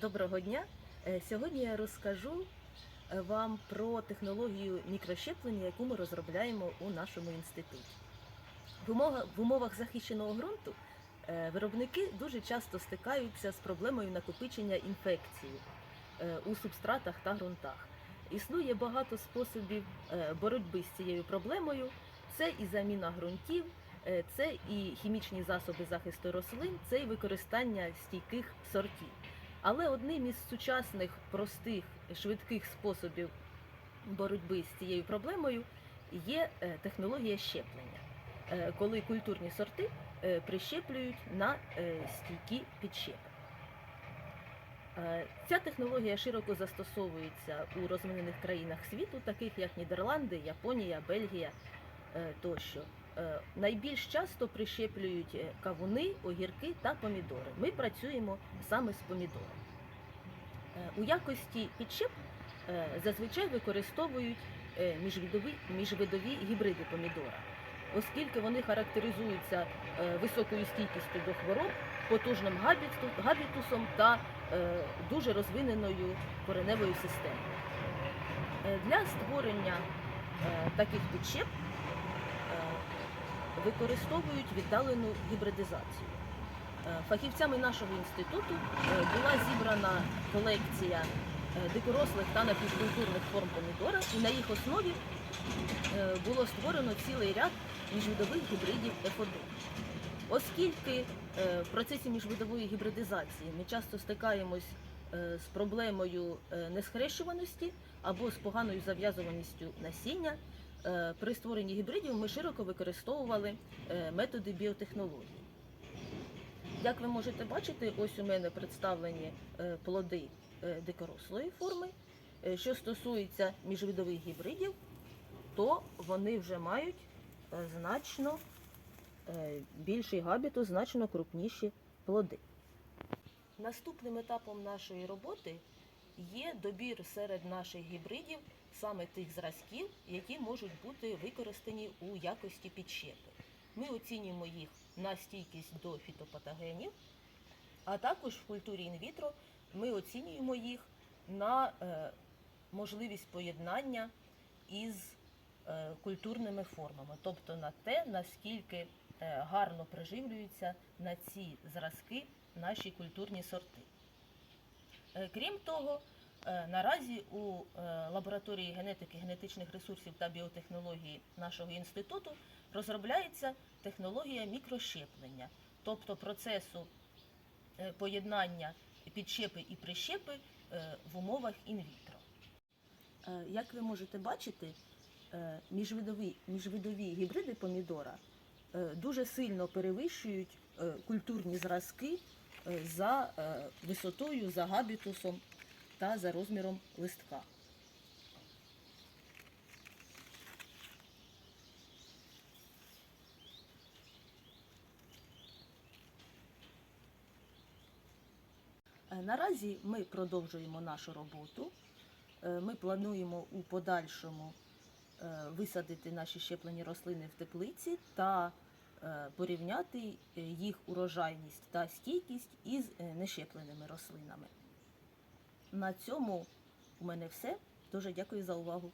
Доброго дня! Е, Сьогодні я розкажу е, вам про технологію мікрощеплення, яку ми розробляємо у нашому інституті. В умовах, захищеного ґрунту е, виробники дуже часто стикаються з проблемою накопичення інфекції у субстратах та ґрунтах. Існує багато способів боротьби з цією проблемою. Це і заміна ґрунтів, це і хімічні засоби захисту рослин, це і використання стійких сортів. Але одним із сучасних простих швидких способів боротьби з цією проблемою є е, технологія щеплення, е, коли культурні сорти е, прищеплюють на стійкі підщепи. Ця технологія широко застосовується у розвинених країнах світу, таких як Нідерланди, Японія, Бельгія тощо. Е, Найбільш часто прищеплюють е, кавуни, огірки та помідори. Ми працюємо саме з помідором. Е, У якості підщеп е, зазвичай використовують е, міжвидові, міжвидові гібриди помідора, оскільки вони характеризуються е, високою стійкістю до хвороб, потужним габітусом та е, дуже розвиненою кореневою системою. Е, Для створення е, таких підщеп е, використовують віддалену гібридизацію. Е, Фахівцями нашого інституту е, була зібрана колекція е, дикорослих та напівкультурних форм помідора, і на їх основі було створено цілий ряд міжвидових гібридів F1. Оскільки в процесі міжвидової гібридизації ми часто стикаємось з проблемою несхрещуваності або з поганою зав'язуваністю насіння, при створенні гібридів ми широко використовували е, методи біотехнології. Як ви можете бачити, ось у мене представлені е, плоди е, дикорослої форми. Е, Що стосується міжвидових гібридів, то вони вже мають е, значно е, більший габітус, значно крупніші плоди. Наступним етапом нашої роботи є добір серед наших гібридів саме тих зразків, які можуть бути використані у якості підщепи. Ми оцінюємо їх на стійкість до фітопатогенів, а також в культурі інвітро ми оцінюємо їх на е, можливість поєднання із е, культурними формами, тобто на те, наскільки е, гарно приживлюються на ці зразки наші культурні сорти. Е, Крім того, е, наразі у е, лабораторії генетики, генетичних ресурсів та біотехнології нашого інституту розробляється технологія мікрощеплення, тобто процесу поєднання підщепи і прищепи в умовах інвітро. Як ви можете бачити, міжвидові, міжвидові гібриди помідора дуже сильно перевищують культурні зразки за е, висотою, за габітусом та за розміром листка. Е, Наразі ми продовжуємо нашу роботу. Е, Ми плануємо у подальшому е, висадити наші щеплені рослини в теплиці та е, порівняти е, їх урожайність та стійкість із е, нещепленими рослинами. На цьому у мене все. Дуже дякую за увагу.